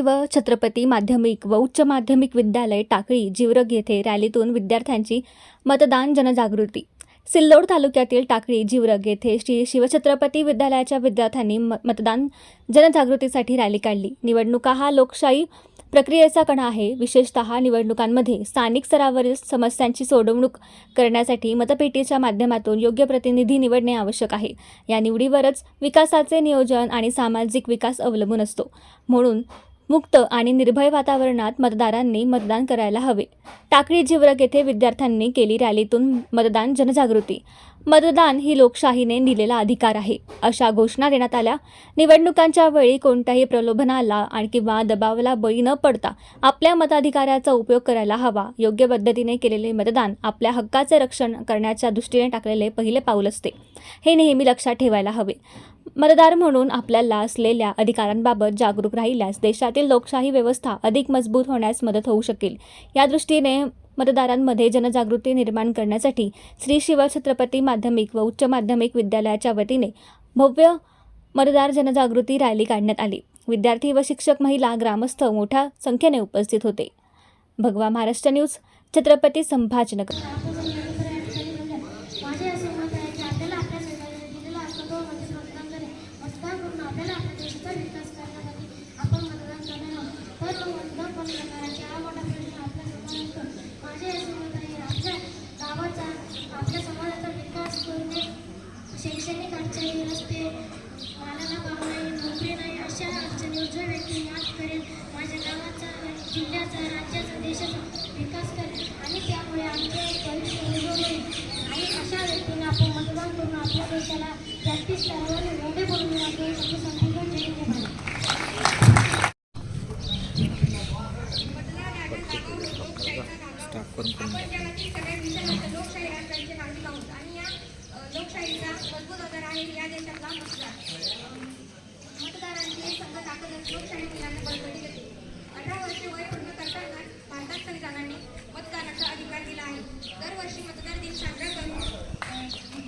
शिव छत्रपती माध्यमिक व उच्च माध्यमिक विद्यालय टाकळी जिवरग येथे रॅलीतून विद्यार्थ्यांची मतदान जनजागृती. सिल्लोड तालुक्यातील टाकळी जिवरग येथे श्री शिवछत्रपती विद्यालयाच्या विद्यार्थ्यांनी म मतदान जनजागृतीसाठी रॅली काढली. निवडणुका हा लोकशाही प्रक्रियेचा कणा आहे. विशेषतः निवडणुकांमध्ये स्थानिक स्तरावरील समस्यांची सोडवणूक करण्यासाठी मतपेटीच्या माध्यमातून योग्य प्रतिनिधी निवडणे आवश्यक आहे. या निवडीवरच विकासाचे नियोजन आणि सामाजिक विकास अवलंबून असतो. म्हणून मुक्त आणि निर्भय वातावरणात मतदारांनी मतदान करायला हवे. टाकळी जिवरग येथे विद्यार्थ्यांनी केली रॅलीतून मतदान जनजागृती. मतदान ही लोकशाहीने दिलेला अधिकार आहे अशा घोषणा देण्यात आल्या. निवडणुकांच्या वेळी कोणत्याही प्रलोभनाला आणि किंवा दबावाला बळी न पडता आपल्या मताधिकाराचा उपयोग करायला हवा. योग्य पद्धतीने केलेले मतदान आपल्या हक्काचे रक्षण करण्याच्या दृष्टीने टाकलेले पहिले पाऊल असते. हे नेहमी लक्षात ठेवायला हवे. मतदार म्हणून आपल्याला असलेल्या अधिकारांबाबत जागरूक राहिल्यास देशातील लोकशाही व्यवस्था अधिक मजबूत होण्यास मदत होऊ शकेल. या दृष्टीने मतदारांमध्ये जनजागृती निर्माण करण्यासाठी श्री शिवछत्रपती माध्यमिक व उच्च माध्यमिक विद्यालयाच्या वतीने भव्य मतदार जनजागृती रॅली काढण्यात आली. विद्यार्थी व शिक्षक महिला ग्रामस्थ मोठ्या संख्येने उपस्थित होते. भगवा महाराष्ट्र न्यूज छत्रपती संभाजनगर माझे असे मत आहे की आपल्याला आपल्या समाजाने दिलेला हक्क तो म्हणजे मतदान करणे मतदान करून आपल्याला आपल्या देशाचा विकास करण्यासाठी आपण मतदान करणे हवे तर मग मतदान कोण करणार आहे हा मोठा प्रश्न आपल्यासमोर येतो माझे असे मत आहे की आपल्या गावाचा आपल्या समाजाचा विकास करणे शैक्षणिक अडचणी रस्ते मालाला भाव नाही नोकरी नाही अशा अडचणीवर व्यक्ती मात करेल. माझ्या गावाचा जिल्ह्याचा राज्याचा देशाचा विकास करेल. आणि त्यामुळे आमचे भविष्य उज्ज्वल होईल. आणि अशा व्यक्तींना आपण मतदान करून आपल्या देशाला जागतिक स्तरावर मोठे बनवून आपल्या संपूर्ण जग आपण लोकशाही राष्ट्रांचे नागरिक आहोत आणि या लोकशाहीचा मजबूत आधार आहे या देशातला मतदार. मतदारांची संघ दाखल लोकशाही मुलांना बळकटी देते. अठरा वर्षे वय पूर्ण करताना भारतात संविधानाने मतदानाचा अधिकार दिला आहे. दरवर्षी मतदार दिन साजरा करून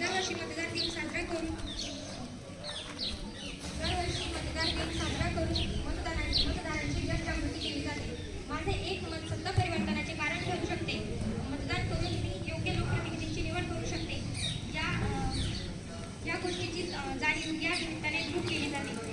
दरवर्षी मतदार दिन साजरा करून दरवर्षी मतदार दिन साजरा करून मतदानांची मतदारांची जनजागृती केली जाते. माझे एक मत सत्ता परिवर्तनाचे कारण ठरू शकते. मतदान करून मी योग्य लोकप्रतिनिधींची निवड करू शकते. या या गोष्टीची जाणीव या निमित्ताने दूर केली जाते.